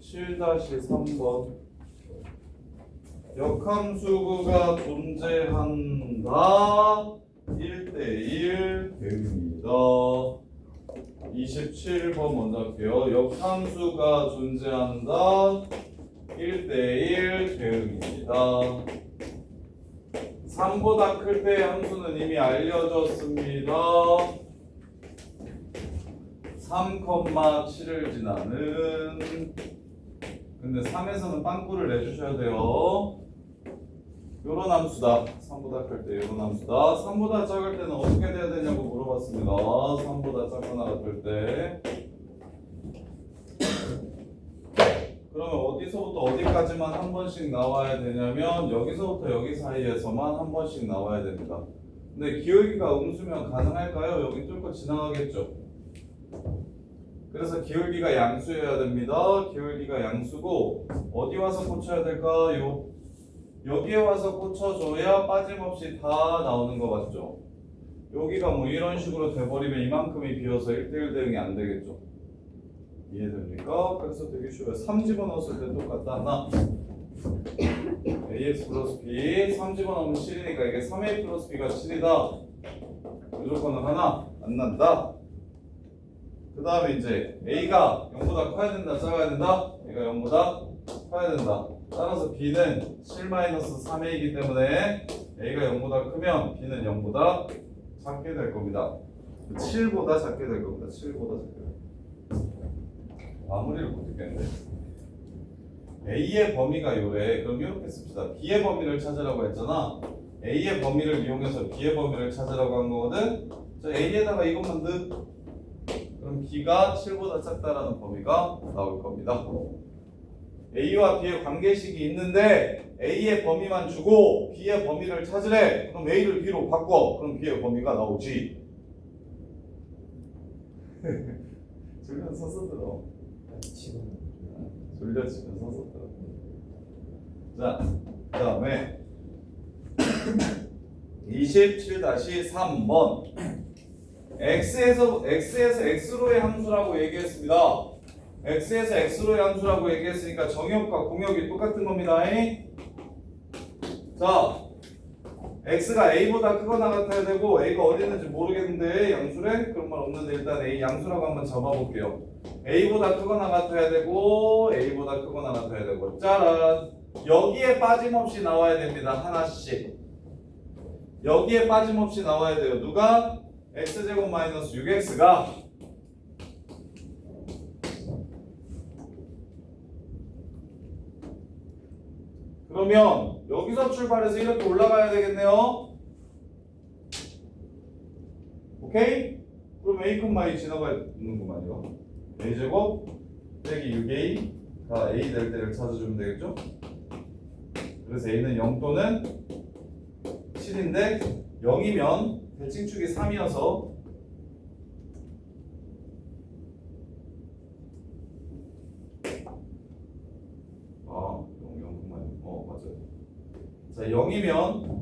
27-3번 역함수구가 존재한다 1대1 대응입니다. 27번 먼저 할게요. 역함수가 존재한다 1대1 대응입니다. 3보다 클 때 함수는 이미 알려졌습니다. 3,7을 지나는 근데 3에서는 빵꾸를 내주셔야 돼요. 요런 함수다. 3보다 클 때 요런 함수다. 3보다 작을 때는 어떻게 돼야 되냐고 물어봤습니다. 3보다 작거나 같을 때. 그러면 어디서부터 어디까지만 한 번씩 나와야 되냐면 여기서부터 여기 사이에서만 한 번씩 나와야 됩니다. 근데 기울기가 음수면 가능할까요? 여기 뚫고 지나가겠죠. 그래서 기울기가 양수여야 됩니다. 기울기가 양수고 어디 와서 꽂혀야 될까요? 여기에 와서 꽂혀줘야 빠짐없이 다 나오는 거 맞죠? 여기가 뭐 이런 식으로 돼버리면 이만큼이 비어서 1대1 대응이 안 되겠죠? 이해됩니까? 그래서 되게 쉬워요. 3 집어넣었을 때 똑같다. 하나 ax 플러스 b 3 집어넣으면 7이니까 이게 3a 플러스 b가 7이다. 무조건 하나 안 난다. 그 다음에 이제 a가 0보다 커야 된다, 작아야 된다? a가 0보다 커야 된다. 따라서 b는 7-3a이기 때문에 a가 0보다 크면 b는 0보다 작게 될 겁니다. 7보다 작게 될 겁니다. 7보다 작게 될 겁니다. 마무리를 못 듣겠는데. A의 범위가 요래. 그럼 이렇게 씁시다. B의 범위를 찾으라고 했잖아. A의 범위를 이용해서 B의 범위를 찾으라고 한 거거든. 자, A에다가 이것만 넣. 그럼 B가 7보다 작다라는 범위가 나올 겁니다. A와 B의 관계식이 있는데 A의 범위만 주고 B의 범위를 찾으래. 그럼 A를 B로 바꿔. 그럼 B의 범위가 나오지. 졸려 서서 들어. 지금 졸려 지금 서서 들어. 자, 그 다음에 27-3번 x에서 x에서 x로의 함수라고 얘기했습니다. x에서 x로의 함수라고 얘기했으니까 정역과 공역이 똑같은 겁니다. 자, x가 a보다 크거나 같아야 되고 a가 어디 있는지 모르겠는데 양수래? 그런 말 없는데 일단 a 양수라고 한번 잡아볼게요. a보다 크거나 같아야 되고 a보다 크거나 같아야 되고 짜란 여기에 빠짐없이 나와야 됩니다. 하나씩 여기에 빠짐없이 나와야 돼요. 누가? X제곱 마이너스 6x가 그러면 여기서 출발해서 이렇게 올라가야 되겠네요. 오케이? 그럼 a 콤마이 지나가는구만요. a 제곱 빼기 6a가 a 될 때를 찾아주면 되겠죠? 그래서 a는 0 또는 7인데 0이면 대칭축이 3이어서 아, 0, 0, 어, 맞아요. 자, 0이면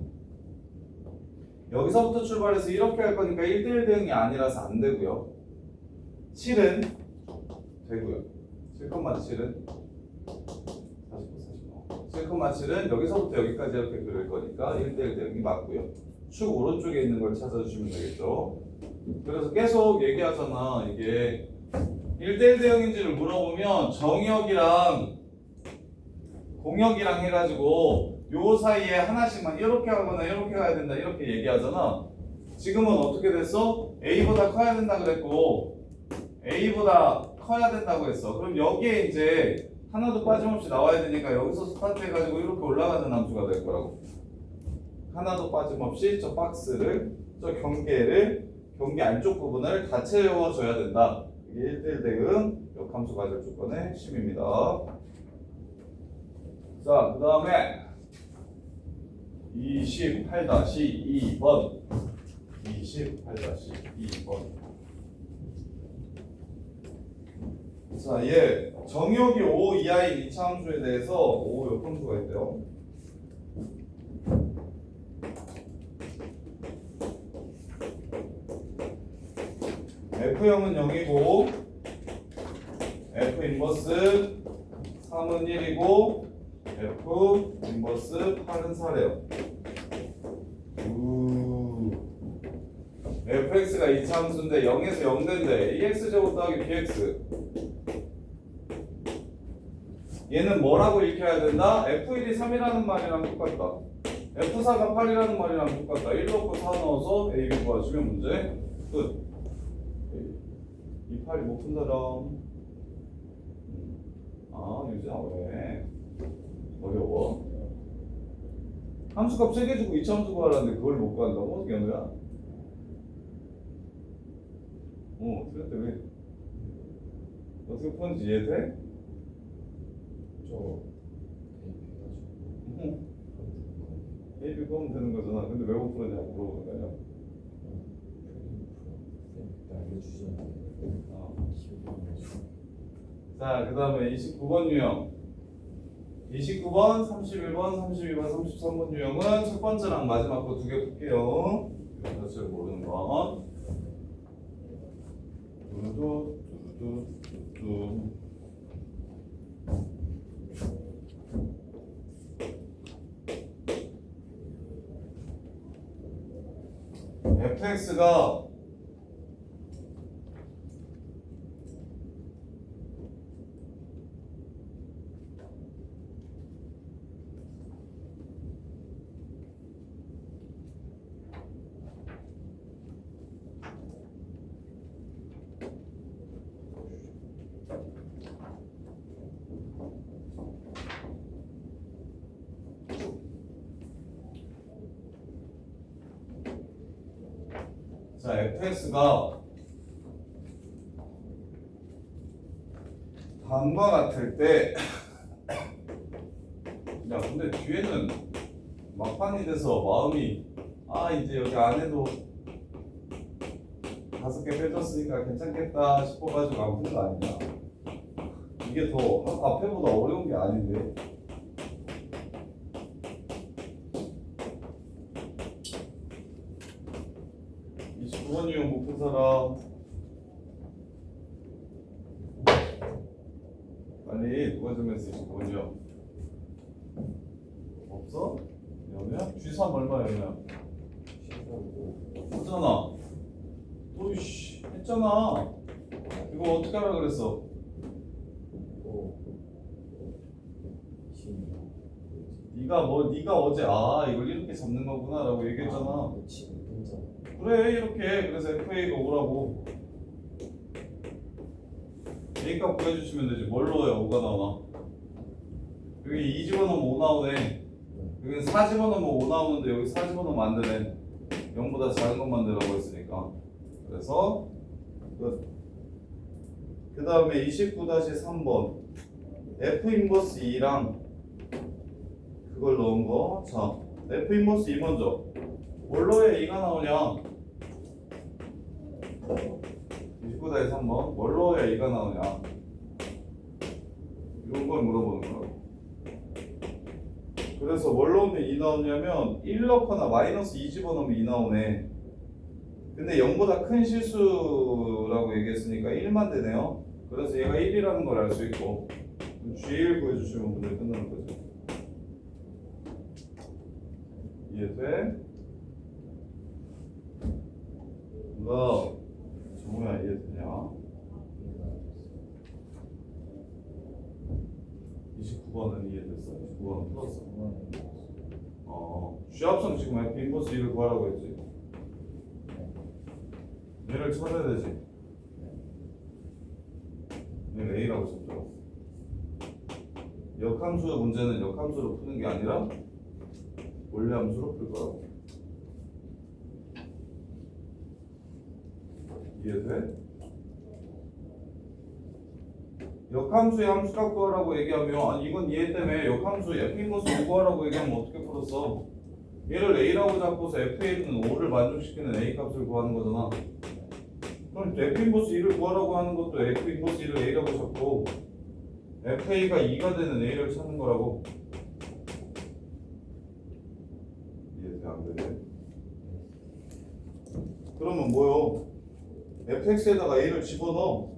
여기서부터 출발해서 이렇게 할 거니까 1대1 대응이 아니라서 안 되고요. 7은 되고요. 7,7은 49, 49. 7,7은 여기서부터 여기까지 이렇게 그릴 거니까 1대1 대응이 맞고요. 축 오른쪽에 있는 걸 찾아주시면 되겠죠. 그래서 계속 얘기하잖아. 이게 1대1 대응인지를 물어보면 정역이랑 공역이랑 해가지고 요 사이에 하나씩만 이렇게 하거나 이렇게 가야 된다 이렇게 얘기하잖아. 지금은 어떻게 됐어? A보다 커야 된다 그랬고 A보다 커야 된다고 했어. 그럼 여기에 이제 하나도 빠짐없이 나와야 되니까 여기서 스타트 해가지고 이렇게 올라가는 함수가 될 거라고. 하나도 빠짐없이 저 박스를 저 경계를 경계 안쪽 부분을 다 채워줘야 된다. 이게 1대1 대응 역함수 가질 조건의 핵심입니다. 자, 그 다음에 28-2번 28-2번 자, 얘 정역이 5 이하의 이차함수에 대해서 5 역함수가 있대요. F형은 0이고 F 인버스 3은 1이고 F 인버스 8은 4래요. 우. fx가 이차함수인데 0에서 0 된대. 이 x제곱 더하기 bx. 얘는 뭐라고 읽혀야 된다? f1이 3이라는 말이랑 똑같다. f4가 8이라는 말이랑 똑같다. 1 넣고 4 넣어서 a, b 구하시면 문제 끝. 이 8이 못 푼 사람. 음. 아, 유진아 왜? 어려워? 함수값 3개 주고 이차함수 구하라는데 그걸 못 구한다고? 연우야? 어, 그런데 왜? 어떻게 푸는지 이해돼? 저 응. A, B 구하면 되는 거잖아. 근데 왜 못 푸느냐고 물어보는 거야. 알려주시면 어. 안 나죠. 자, 그 다음에 29번 유형. 29번, 31번, 32번, 33번 유형은 첫 번째랑 마지막 거 두개 풀게요. 이런 것을 모르는 건. 두두, 두두, 두두. fx가 자, fx가 다음과 같을 때, 야, 근데 뒤에는 막판이 돼서 마음이, 아, 이제 여기 안에도 다섯 개 빼줬으니까 괜찮겠다 싶어가지고 안 푼 거 아니야. 이게 더 앞에보다 어려운 게 아닌데. 이 29번 유형 못푼 사람 빨리 누가 좀 했어 29번 유형 없어? 연우야? G3 얼마 연우야? 시간하고 없잖아 또이씨 했잖아 이거 어떻게 하라 그랬어? 네가 뭐 네가 어제 아 이걸 이렇게 잡는 거구나라고 얘기했잖아 그래 이렇게 그래서 FA가 오라고? A값 구해주시면 되지. 뭘 넣어야 5가 나와? 여기 2 집어넣으면 5 나오네. 여기 4 집어넣으면 5 나오는데 여기 4 집어넣으면 안 되네. 0보다 작은 것만 되라고 했으니까. 그래서 그 다음에 29-3번. F 인버스 2랑 그걸 넣은 거. 자, F 인버스 2 먼저. 뭘 넣어야 2가 나오냐? 29대 3번. 뭘 넣어야 2가 나오냐? 이런 걸 물어보는 거라고. 그래서 뭘 넣으면 2 나오냐면 1 넣거나 마이너스 2 집어넣으면 2 나오네. 근데 0보다 큰 실수라고 얘기했으니까 1만 되네요. 그래서 얘가 1이라는 걸 알 수 있고 G1 구해주시면 문제 끝나는 거죠. 이해돼? 누가 정우야 이해되냐? 29번은 이해됐어. 29번은 풀었어. 어, G합성 지금 인버스 1을 구하라고 했지. 얘를 찾아야 되지. 얘는 A라고 썼죠. 역함수 문제는 역함수로 푸는 게 아니라 원래 함수로 풀 거라고. 이해돼? 역함수의 함수값 구하라고 얘기하면 아니 이건 이해 때문에 역함수 F 인버스 5 구하라고 얘기하면 어떻게 풀었어? 얘를 A라고 잡고서 F에 있는 5를 만족시키는 A 값을 구하는 거잖아. 그럼 F 인버스 2를 구하라고 하는 것도 F 인버스 2를 A라고 잡고 FA가 2가 되는 A를 찾는 거라고. 이해돼 안 돼? 그러면 뭐요? Fx에다가 a를 집어넣어.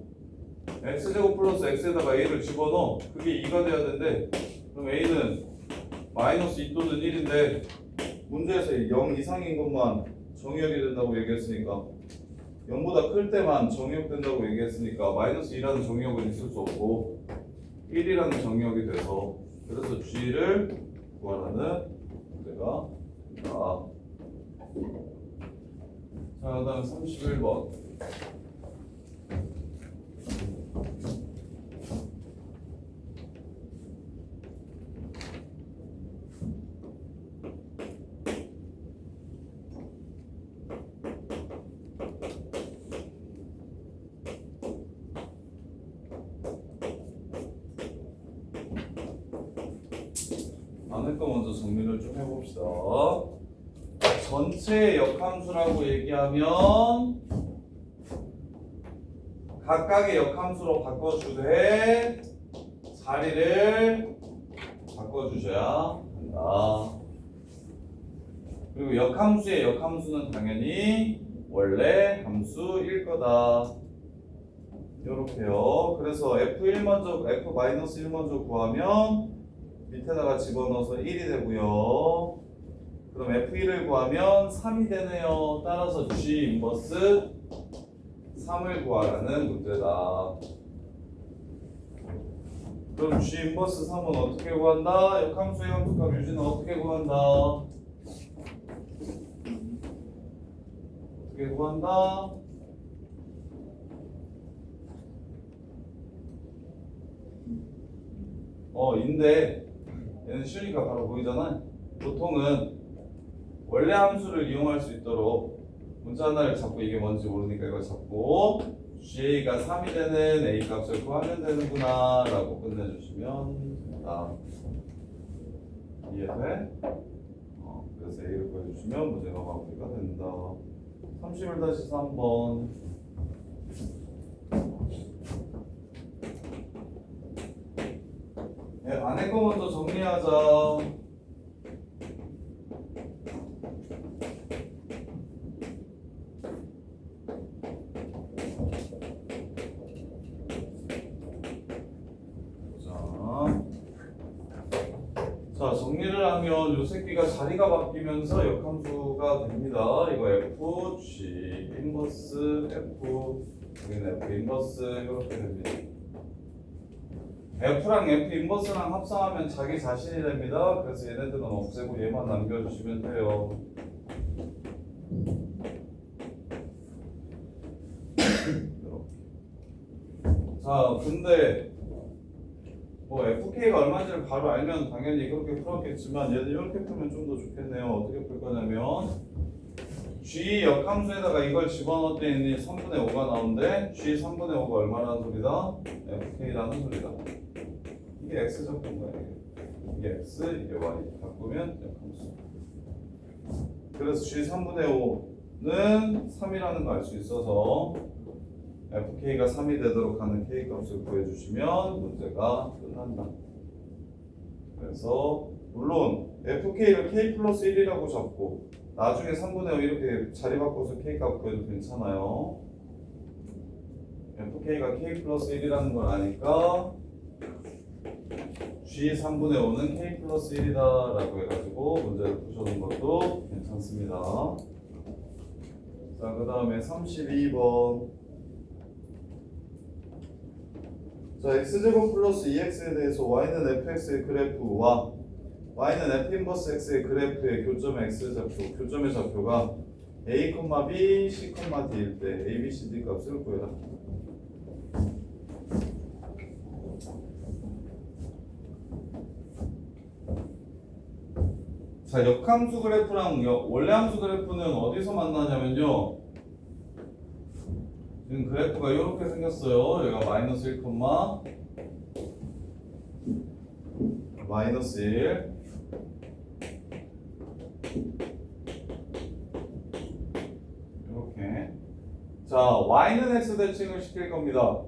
x제곱 플러스 x에다가 a를 집어넣어. 그게 2가 돼야 되는데 그럼 a는 마이너스 2 또는 1인데 문제에서 0 이상인 것만 정의역이 된다고 얘기했으니까 0보다 클 때만 정의역 된다고 얘기했으니까 마이너스 2라는 정의역은 있을 수 없고 1이라는 정의역이 돼서 그래서 g를 구하라는 문제가 있다. 자, 그 다음 31번. 안에 거 먼저 정리를 좀 해봅시다. 전체 역함수라고 얘기하면 각각의 역함수로 바꿔주되 자리를 바꿔주셔야 한다. 그리고 역함수의 역함수는 당연히 원래 함수일 거다. 이렇게요. 그래서 F1 먼저 F-1 먼저 구하면 밑에다가 집어넣어서 1이 되고요. 그럼 F1을 구하면 3이 되네요. 따라서 G 인버스 3을 구하라는 문제다. 그럼 G 인버스 3은 어떻게 구한다? 역함수의 함수값 유지는 어떻게 구한다? 어떻게 구한다? 어, 인데 얘는 쉬우니까 바로 보이잖아. 보통은 원래 함수를 이용할 수 있도록 문자 하나를 잡고 이게 뭔지 모르니까 이걸 잡고 GA가 3이 되는 A 값을 구하면 되는구나 라고 끝내주시면 됩니다. 이해돼? 어, 그래서 A를 구해주시면 문제가 마무리가 된다. 31-3번 네, 안에 거 먼저 정리하자. 자, 하면 요 새끼가 자리가 바뀌면서 역함수가 됩니다. 이거 f, g, 인버스, f, 여기는 f 인버스 이렇게 됩니다. F랑 F 인버스랑 합성하면 자기 자신이 됩니다. 그래서 얘네들은 없애고 얘만 남겨주시면 돼요. 자, 근데 뭐 FK가 얼마인지를 바로 알면 당연히 그렇게 풀었겠지만 얘들 이렇게 풀면 좀 더 좋겠네요. 어떻게 풀 거냐면 G 역함수에다가 이걸 집어넣었더니 3분의 5가 나오는데 G 3분의 5가 얼마라는 소리다? FK라는 소리다. 이게 x 적분 거야 이게. x 이게 y 바꾸면 역함수. 그래서 g 3분의 5는 3이라는 거 알 수 있어서 fk가 3이 되도록 하는 k 값을 구해주시면 문제가 끝난다. 그래서 물론 fk를 k 플러스 1이라고 잡고 나중에 3분의 5 이렇게 자리 바꿔서 k 값 구해도 괜찮아요. fk가 k 플러스 1이라는 걸 아니까 G 3분의 5는 K 플러스 1이다 라고 해가지고 문제를 푸셔는 것도 괜찮습니다. 자, 그 다음에 32번. 자, X제곱 플러스 2X에 대해서 Y는 FX의 그래프와 Y는 F 인버스 X의 그래프의 교점의 X 좌표, 교점의 좌표가 A, B, C, D일 때 A, B, C, D 값을 구해라. 자, 역함수 그래프랑 역- 원래 함수 그래프는 어디서 만나냐면요. 지금 그래프가 이렇게 생겼어요. 여기가 마이너스 1, 마이너스 1. 이렇게. 자, y는 x 대칭을 시킬 겁니다.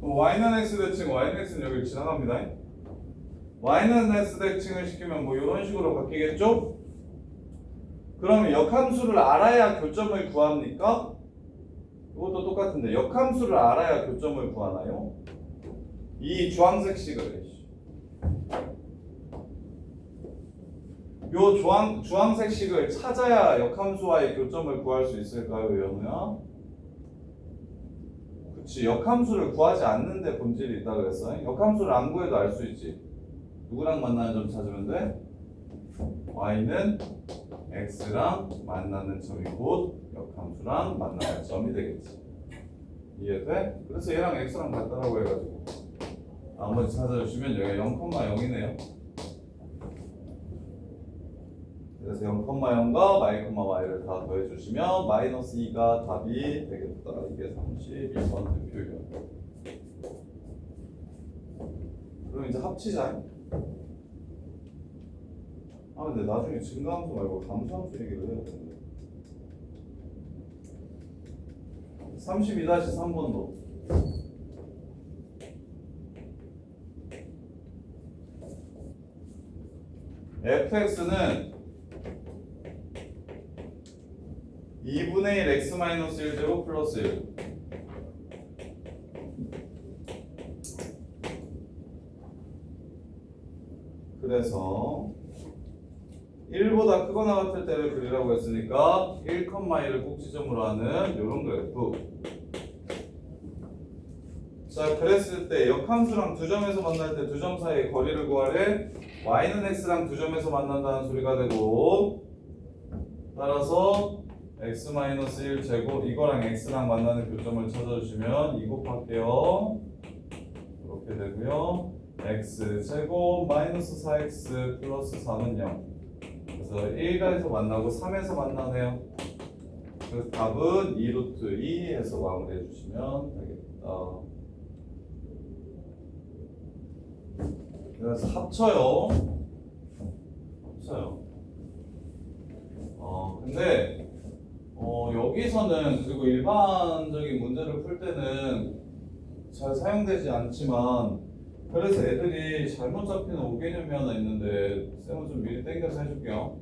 y는 x 대칭, y는 x는 여기 지나갑니다. y는 x 대칭을 시키면 뭐 이런 식으로 바뀌겠죠? 그러면 역함수를 알아야 교점을 구합니까? 이것도 똑같은데 역함수를 알아야 교점을 구하나요? 이 주황색 식을 요 주황 주황색 식을 찾아야 역함수와의 교점을 구할 수 있을까요, 연우야? 그치 역함수를 구하지 않는데 본질이 있다 그랬어. 역함수를 안 구해도 알 수 있지. 누구랑 만나는 점 찾으면 돼? Y는 x랑 만나는 점이 곧 역함수랑 만나는 점이 되겠지. 이해돼? 그래서 얘랑 x랑 같다라고 해가지고 나머지 찾아주시면 여기가 0,0이네요. 그래서 0,0과 y, y를 다 더해주시면 마이너스 2가 답이 되겠다. 이게 31번 표현. 그럼 이제 합치자. 아 근데 나중에 증가함수 말고 감수함수 얘기를 해야 되는데. 32-3번도 fx는 2분의 1 x 마이너스 1 제곱 플러스 1 그래서 1보다 크거나 같을 때를 그리라고 했으니까 1,1을 꼭지점으로 하는 이런 그래프 자 그랬을 때 역함수랑 두 점에서 만날 때 두 점 사이의 거리를 구하래 y는 x랑 두 점에서 만난다는 소리가 되고 따라서 x-1 제곱 이거랑 x랑 만나는 교점을 찾아주시면 2 곱할게요. 이렇게 되고요. x 제곱 마이너스 4x 플러스 4는 0 그래서 1가에서 만나고 3에서 만나네요. 그래서 답은 2루트 2에서 마무리해 주시면 되겠다. 그래서 합쳐요. 합쳐요. 어 근데 어 여기서는 그리고 일반적인 문제를 풀 때는 잘 사용되지 않지만 그래서 애들이 잘못 잡히는 오개념이 하나 있는데 쌤은 좀 미리 땡겨서 해줄게요.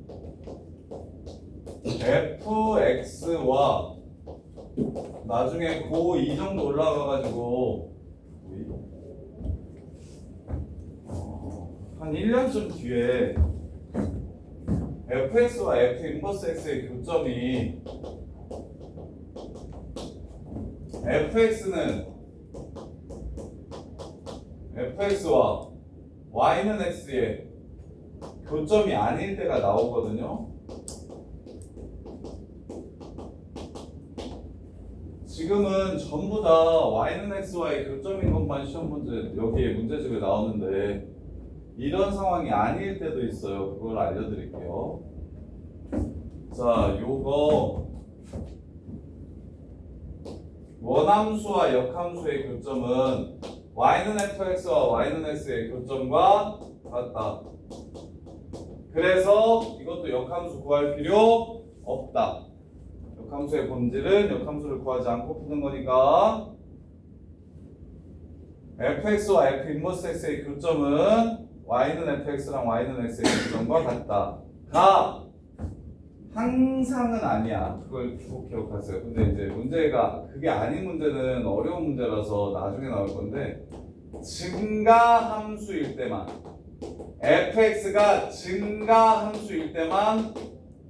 Fx와 나중에 고2 정도 올라가가지고 어, 한 1년쯤 뒤에 fx와 f 인버스 x의 교점이 fx는 fx와 y는 x의 교점이 아닐 때가 나오거든요. 지금은 전부 다 y는 x와의 교점인 것만 시험 문제 여기에 문제집에 나오는데 이런 상황이 아닐 때도 있어요. 그걸 알려드릴게요. 자, 요거 원함수와 역함수의 교점은 y는 fx와 y는 x의 교점과 같다. 그래서 이것도 역함수 구할 필요 없다. 역함수의 본질은 역함수를 구하지 않고 푸는 거니까 fx와 f 인버스 x의 교점은 y는 fx랑 y는 x의 교점과 같다. 가 항상은 아니야. 그걸 꼭 기억하세요. 근데 이제 문제가 그게 아닌 문제는 어려운 문제라서 나중에 나올 건데 증가 함수일 때만 fx가 증가 함수일 때만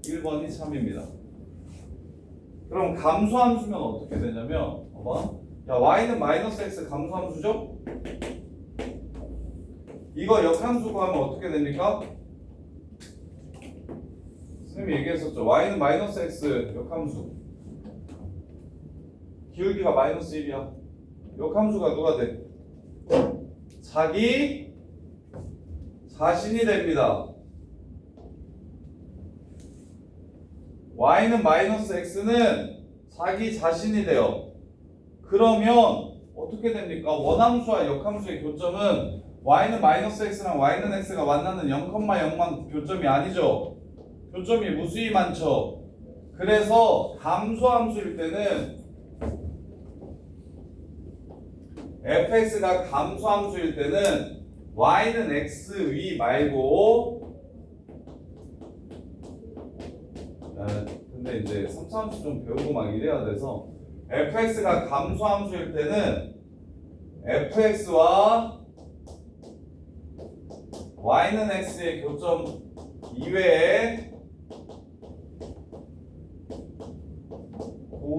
1번이 참입니다. 그럼 감소 함수면 어떻게 되냐면 봐봐. 야 y는 마이너스 x 감소 함수죠? 이거 역함수 구하면 어떻게 됩니까? 선생님이 얘기했었죠. y는 마이너스 x 역함수. 기울기가 마이너스 1이야. 역함수가 누가 돼? 자기 자신이 됩니다. y는 마이너스 x는 자기 자신이 돼요. 그러면 어떻게 됩니까? 원함수와 역함수의 교점은 y는 마이너스 x랑 y는 x가 만나는 0,0만 교점이 아니죠. 교점이 무수히 많죠. 그래서 감소함수일 때는 fx가 감소함수일 때는 y는 x 위 말고 아, 근데 이제 3차함수 좀 배우고 막 이래야 돼서 fx가 감소함수일 때는 fx와 y는 x의 교점 이외에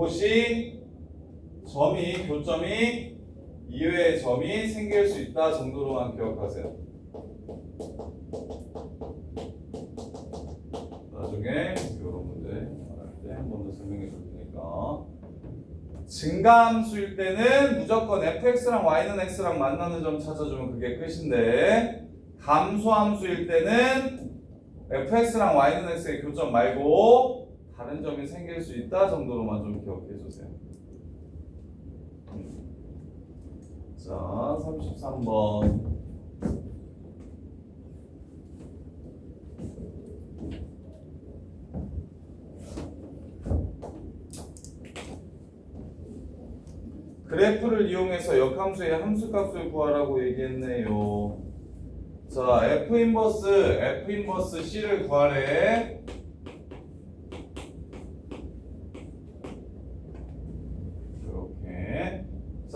그것이 점이 교점이 이외의 점이 생길 수 있다 정도로만 기억하세요. 나중에 이런 문제 말할 때 한 번 더 설명해 줄 테니까 증가함수일 때는 무조건 fx랑 y는 x랑 만나는 점 찾아주면 그게 끝인데 감소함수일 때는 fx랑 y는 x의 교점 말고 다른 점이 생길 수 있다 정도로만 좀 기억해 주세요. 음. 자, 33번. 그래프를 이용해서 역함수의 함수값을 구하라고 얘기했네요. 자, F 인버스, F 인버스 C를 구하래. 이렇게.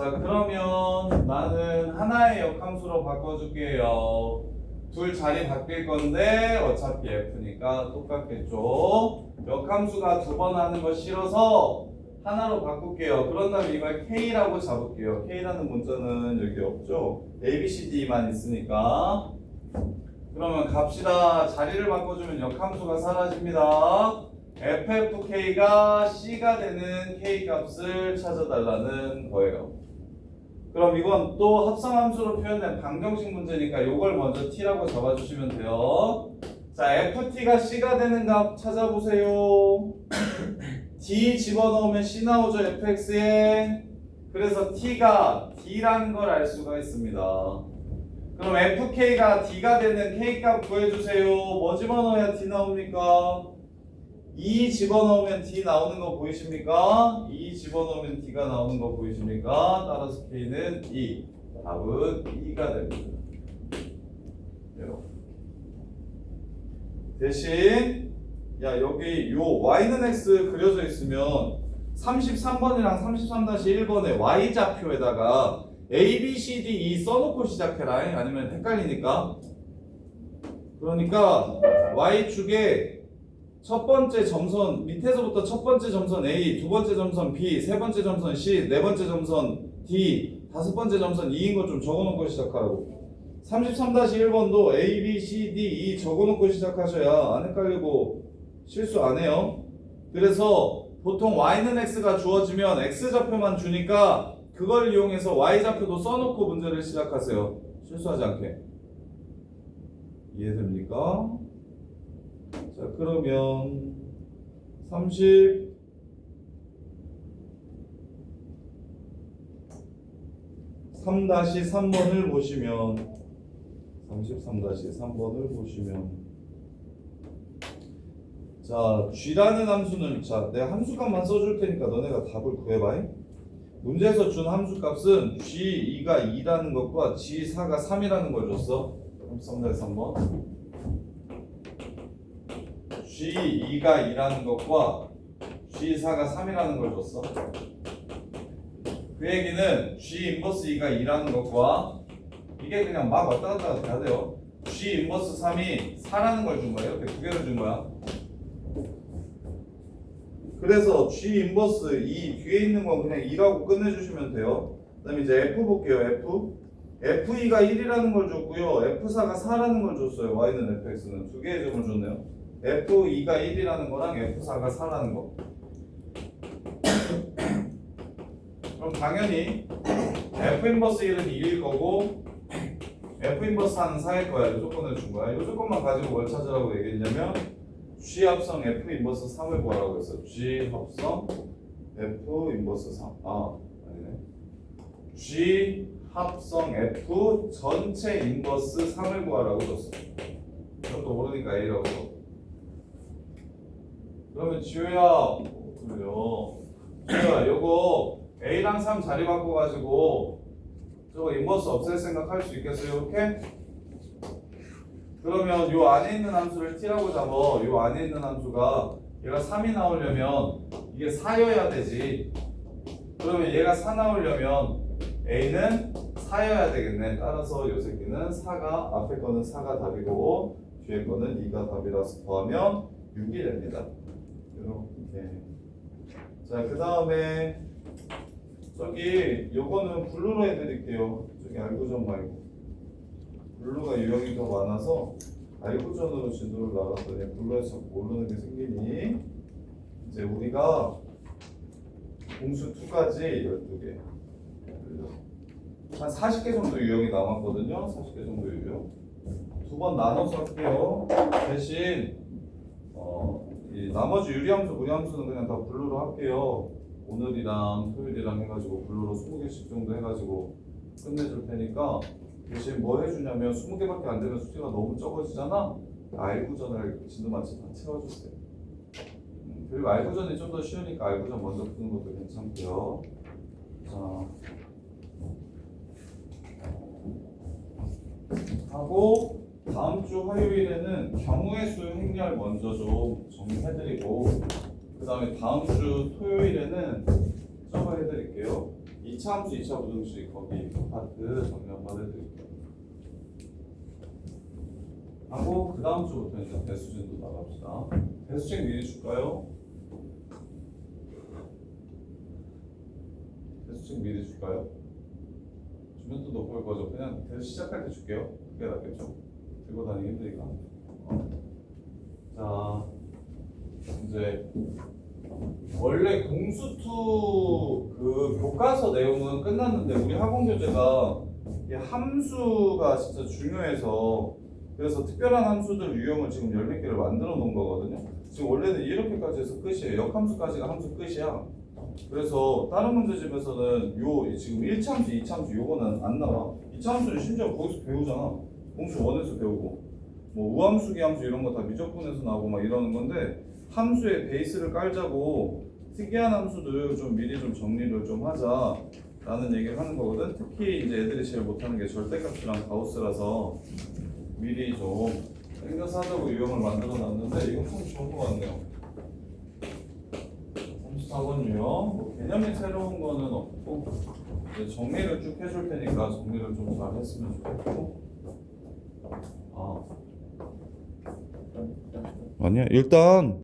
자, 그러면 나는 하나의 역함수로 바꿔줄게요. 둘 자리 바뀔 건데 어차피 F니까 똑같겠죠. 역함수가 두 번 하는 거 싫어서 하나로 바꿀게요. 그런다면 이걸 K라고 잡을게요. K라는 문자는 여기 없죠. A, B, C, D만 있으니까. 그러면 갑시다. 자리를 바꿔주면 역함수가 사라집니다. FFK가 C가 되는 K 값을 찾아달라는 거예요. 그럼 이건 또 합성함수로 표현된 방정식 문제니까 이걸 먼저 T라고 잡아주시면 돼요. 자, FT가 C가 되는 값 찾아보세요. D 집어넣으면 C 나오죠, fx에. 그래서 T가 D라는 걸 알 수가 있습니다. 그럼 fk가 D가 되는 k 값 구해주세요. 뭐 집어넣어야 D 나옵니까? 2 집어넣으면 D 나오는 거 보이십니까? 2 집어넣으면 D가 나오는 거 보이십니까? 따라서 K는 2. 답은 2가 됩니다. 대신 야 여기 요 y는 x 그려져 있으면 33번이랑 33-1번의 y 좌표에다가 a, b, c, d, e 써놓고 시작해라 아니면 헷갈리니까 그러니까 y축에 첫 번째 점선 밑에서부터 첫 번째 점선 A, 두 번째 점선 B, 세 번째 점선 C, 네 번째 점선 D, 다섯 번째 점선 E인 거좀 적어놓고 시작하라고 33-1번도 A, B, C, D, E 적어놓고 시작하셔야 안 헷갈리고 실수 안 해요. 그래서 보통 y는 x가 주어지면 x 좌표만 주니까 그걸 이용해서 y 좌표도 써놓고 문제를 시작하세요. 실수하지 않게. 이해됩니까? 자 그러면 30 3-3번을 보시면 33-3번을 보시면 자, g라는 함수는 자, 내가 함수값만 써줄 테니까 너네가 답을 구해봐. 문제에서 준 함수값은 g2가 2라는 것과 g4가 3이라는 걸 줬어. 33대 3번. G2가 2라는 것과 g4가 3이라는 걸 줬어. 그 얘기는 g 인버스 2가 2라는 것과 이게 그냥 막 왔다 갔다 돼야 돼요. g 인버스 3이 4라는 걸 준 거예요. 이렇게 두 개를 준 거야. 그래서 G 인버스 이 뒤에 있는 건 그냥 2라고 끝내주시면 돼요. 그 다음에 이제 F 볼게요. F. F2가 1이라는 걸 줬고요. F4가 4라는 걸 줬어요. Y는 FX는 두 개의 점을 줬네요. F2가 1이라는 거랑 F4가 4라는 거. 그럼 당연히 F 인버스 1은 2일 거고 F 인버스 4는 4일 거야. 이 조건을 준 거야. 이 조건만 가지고 뭘 찾으라고 얘기했냐면 G 합성 F 인버스 3을 구하라고 했어. G 합성 F 인버스 3. 아, 아니네. G 합성 F 전체 인버스 3을 구하라고 줬어. 이것도 모르니까 A라고 줘. 그러면 지효야, 그래요. 지효야, 요거 A랑 3 자리 바꿔가지고 저거 인버스 없앨 생각 할 수 있겠어요? 이렇게? 그러면 요 안에 있는 함수를 t라고 잡어. 요 안에 있는 함수가 얘가 3이 나오려면 이게 4여야 되지. 그러면 얘가 4 나오려면 A는 4여야 되겠네. 따라서 요 새끼는 4가 앞에 거는 4가 답이고 뒤에 거는 2가 답이라서 더하면 6이 됩니다. 이렇게. 자, 그 다음에 저기 요거는 블루로 해드릴게요. 저기 알고전 말고. 블루가 유형이 더 많아서 알고전으로 진도를 나갔더니 블루에서 모르는 게 생기니 이제 우리가 공수 2까지 12개 한 40개 정도 유형이 남았거든요 40개 정도 유형 두 번 나눠서 할게요 대신 어, 이 나머지 유리함수 무리함수는 그냥 다 블루로 할게요. 오늘이랑 토요일이랑 해가지고 블루로 20개씩 정도 해가지고 끝내줄 테니까 대신 뭐 해주냐면 20개밖에 안 되면 수지가 너무 적어지잖아? 알구전을 진도 맞춰 다 채워주세요. 음, 그리고 알구전이 좀 더 쉬우니까 알구전 먼저 푸는 것도 괜찮고요. 자 하고 다음 주 화요일에는 경우의 수 행렬 먼저 좀 정리해드리고 그 다음에 다음 주 토요일에는 저거 해드릴게요 2차 함수 2차 부등식 거기 그 파트 정리 한번 해드릴게요 하고 그 다음 주부터 이제 대수진도 나갑시다 대수책 미리 줄까요? 대수책 미리 줄까요? 주면 또못볼 거죠. 그냥 대수 시작할 때 줄게요. 그게 낫겠죠? 들고 다니기 힘드니까. 어. 자, 이제 원래 공수투 그 교과서 내용은 끝났는데 우리 학원 교재가 이 함수가 진짜 중요해서 그래서 특별한 함수들 유형을 지금 열 몇 개를 만들어 놓은 거거든요. 지금 원래는 이렇게까지 해서 끝이에요. 역함수까지가 함수 끝이야. 그래서 다른 문제집에서는 요 지금 1차함수, 2차함수 요거는 안 나와. 2차함수는 심지어 거기서 배우잖아. 공수 원에서 배우고 뭐 우함수, 기함수 이런 거 다 미적분에서 나오고 막 이러는 건데 함수의 베이스를 깔자고 특이한 함수들 좀 미리 좀 정리를 좀 하자 라는 얘기를 하는 거거든. 특히 이제 애들이 제일 못하는 게 절대값이랑 가우스라서 미리 좀 땡겨서 하자고 유형을 만들어 놨는데 이건 참 좋은 것 같네요. 34번 유형 뭐 개념이 새로운 거는 없고 정리를 쭉 해줄 테니까 정리를 좀 잘 했으면 좋겠고 아 아니야 일단